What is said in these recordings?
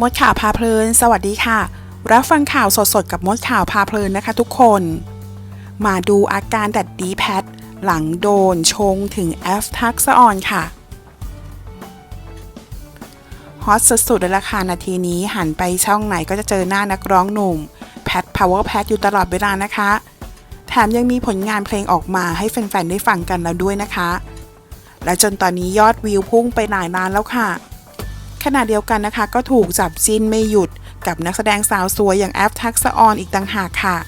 มดข่าวพาเพลิน สวัสดีค่ะ รับฟังข่าวสดๆ กับมดข่าวพาเพลินนะคะทุกคน มาดูอาการดัดดีแพท หลังโดนชงถึงแอฟทักษะออนค่ะ ฮอตสุดๆเลยละค่ะนาทีนี้หันไปช่องไหนก็จะเจอหน้านักร้องหนุ่ม แพทพาวเวอร์แพทอยู่ตลอดเวลานะคะ แถมยังมีผลงานเพลงออกมาให้แฟนๆ ได้ฟังกันแล้วด้วยนะคะ และจนตอนนี้ยอดวิวพุ่งไปหลายล้านแล้วค่ะ ขณะเดียวกันนะคะ ก็ถูกจับจิ้นไม่หยุดกับนักแสดงสาวสวยอย่างแอฟทักษออนอีกต่างหากค่ะ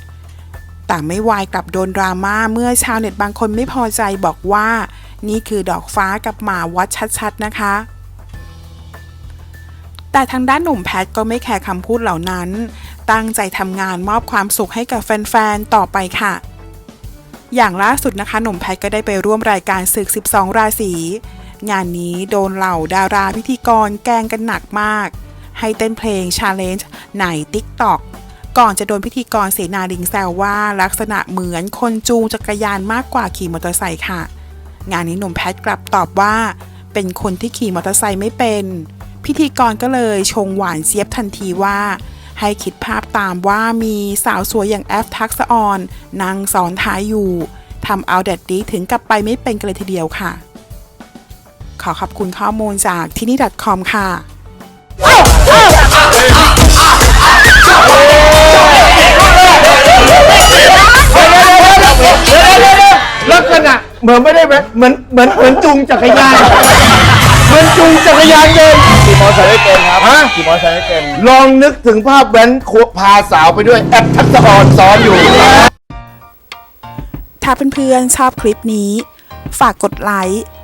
แต่ไม่วายกลับโดนดราม่าเมื่อชาวเน็ตบางคนไม่พอใจบอกว่า นี่คือดอกฟ้ากับหมาวัดชัดๆนะคะ แต่ทางด้านหนุ่มแพทก็ไม่แคร์คำพูดเหล่านั้น ตั้งใจทำงานมอบความสุขให้กับแฟนๆ ต่อไปค่ะ อย่างล่าสุดนะคะ หนุ่มแพทก็ได้ไปร่วมรายการศึก 12 ราศี งานนี้โดนเหล่าดาราพิธีกรแกล้งกันหนักมาก ให้เต้นเพลง Challenge ใน TikTok ก่อนจะโดนพิธีกรเสนาลิงแซวว่าลักษณะเหมือนคนจูงจักรยานมากกว่าขี่มอเตอร์ไซค์ค่ะ งานนี้หนุ่มแพทกลับตอบว่า เป็นคนที่ขี่มอเตอร์ไซค์ไม่เป็น พิธีกรก็เลยชงหวานเสียบทันทีว่า ให้คิดภาพตามว่ามีสาวสวยอย่างแอฟทักษออนนั่งซ้อนท้ายอยู่ทำเอาแดดดีถึงกับไปไม่เป็นกันเลยทีเดียวค่ะ ขอขอบคุณข้อมูลจากที่นี่ .com ค่ะลักษณะเหมือนไม่ได้แบบเหมือนเหมือนเหมือนจูงจักรยานเหมือนจูงจักรยานยนต์ขี่มอเตอร์ไซค์ไม่เป็นครับฮะ ขี่มอเตอร์ไซค์ไม่เป็นลองนึกถึงภาพแว้นพาสาวไปด้วยแอปทักษะออนซ้อนอยู่ ถ้าเพื่อนๆชอบคลิปนี้ ฝากกดไลค์